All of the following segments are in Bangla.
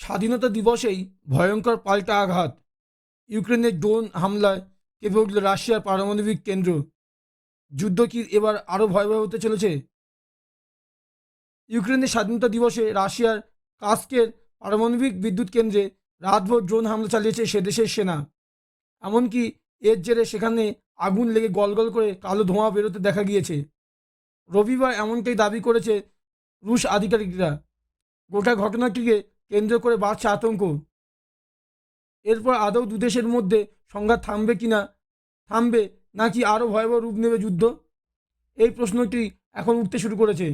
স্বাধীনতা দিবসেই ভয়ঙ্কর পাল্টা আঘাত। ইউক্রেনের ড্রোন হামলায় কেঁপে উঠল রাশিয়ার পারমাণবিক কেন্দ্র। যুদ্ধ কি এবার আরও ভয়াবহ হতে চলেছে? ইউক্রেনের স্বাধীনতা দিবসে রাশিয়ার কাস্কের পারমাণবিক বিদ্যুৎ কেন্দ্রে রাতভর ড্রোন হামলা চালিয়েছে সে দেশের সেনা। এমনকি এর জেরে সেখানে আগুন লেগে গলগল করে কালো ধোঁয়া বেরোতে দেখা গিয়েছে। রবিবার এমনটাই দাবি করেছে রুশ আধিকারিকরা। গোটা ঘটনাটিকে কেন্দ্র করে বাড়ছে আতঙ্ক। এরপর আদৌ দুদেশের মধ্যে সংঘাত থামবে কি না থামবে নাকি আরও ভয়াবহ রূপ নেবে যুদ্ধ? এই প্রশ্নটি এখন উঠতে শুরু করেছে।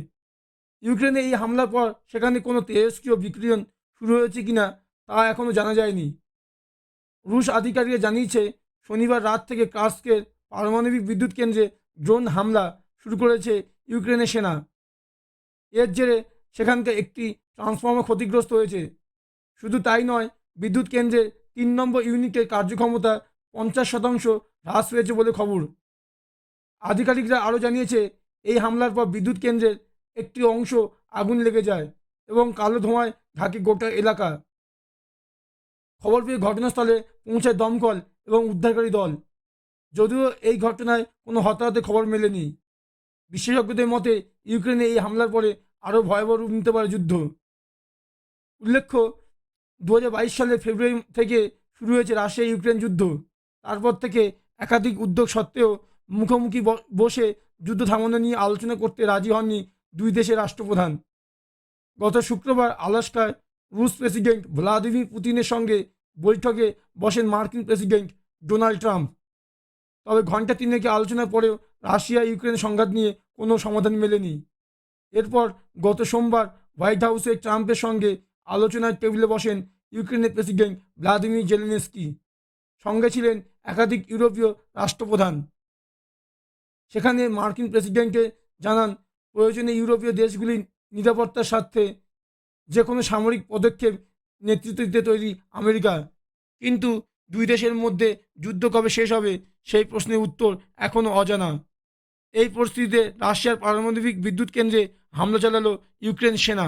ইউক্রেনে এই হামলার পর সেখানে কোনো তেজস্ক্রিয় বিক্রিয়ন শুরু হয়েছে কি না তা এখনও জানা যায়নি। রুশ আধিকারিকরা জানিয়েছে, শনিবার রাত থেকে কাস্কের পারমাণবিক বিদ্যুৎ কেন্দ্রে ড্রোন হামলা শুরু করেছে ইউক্রেনের সেনা। এর জেরে সেখানকার একটি ট্রান্সফর্মার ক্ষতিগ্রস্ত হয়েছে। শুধু তাই নয়, বিদ্যুৎ কেন্দ্রের তিন নম্বর ইউনিটের কার্যক্ষমতা পঞ্চাশ শতাংশ হ্রাস হয়েছে বলে খবর। আধিকারিকরা আরও জানিয়েছে, এই হামলার পর বিদ্যুৎ কেন্দ্রের একটি অংশ আগুন লেগে যায় এবং কালো ধোঁয়ায় ঢাকে গোটা এলাকা। খবর পেয়ে ঘটনাস্থলে পৌঁছায় দমকল এবং উদ্ধারকারী দল। যদিও এই ঘটনায় কোনো হতাহতের খবর মেলেনি। বিশেষজ্ঞদের মতে, ইউক্রেনে এই হামলার পরে আরও ভয়াবহ রূপ নিতে পারে যুদ্ধ। উল্লেখ্য দু হাজার বাইশ সালের ফেব্রুয়ারি থেকে শুরু হয়েছে রাশিয়া ইউক্রেন যুদ্ধ। তারপর থেকে একাধিক উদ্যোগ সত্ত্বেও মুখোমুখি বসে যুদ্ধ থামানো নিয়ে আলোচনা করতে রাজি হননি দুই দেশের রাষ্ট্রপ্রধান। গত শুক্রবার আলাস্কায় রুশ প্রেসিডেন্ট ভ্লাদিমির পুতিনের সঙ্গে বৈঠকে বসেন মার্কিন প্রেসিডেন্ট ডোনাল্ড ট্রাম্প। তবে ঘণ্টা তিনেকে আলোচনার পরেও রাশিয়া ইউক্রেন সংঘাত নিয়ে কোনো সমাধান মেলেনি। এরপর গত সোমবার হোয়াইট হাউসে ট্রাম্পের সঙ্গে আলোচনার টেবিলে বসেন ইউক্রেনের প্রেসিডেন্ট ভ্লাদিমির জেলেনস্কি। সঙ্গে ছিলেন একাধিক ইউরোপীয় রাষ্ট্রপ্রধান। সেখানে মার্কিন প্রেসিডেন্টকে জানান, প্রয়োজনে ইউরোপীয় দেশগুলির নিরাপত্তার স্বার্থে যে কোনো সামরিক পদক্ষেপ নেতৃত্ব দিতে তৈরি আমেরিকা। কিন্তু দুই দেশের মধ্যে যুদ্ধ কবে শেষ হবে সেই প্রশ্নের উত্তর এখনও অজানা। এই পরিস্থিতিতে রাশিয়ার পারমাণবিক বিদ্যুৎ কেন্দ্রে হামলা চালালো ইউক্রেন সেনা।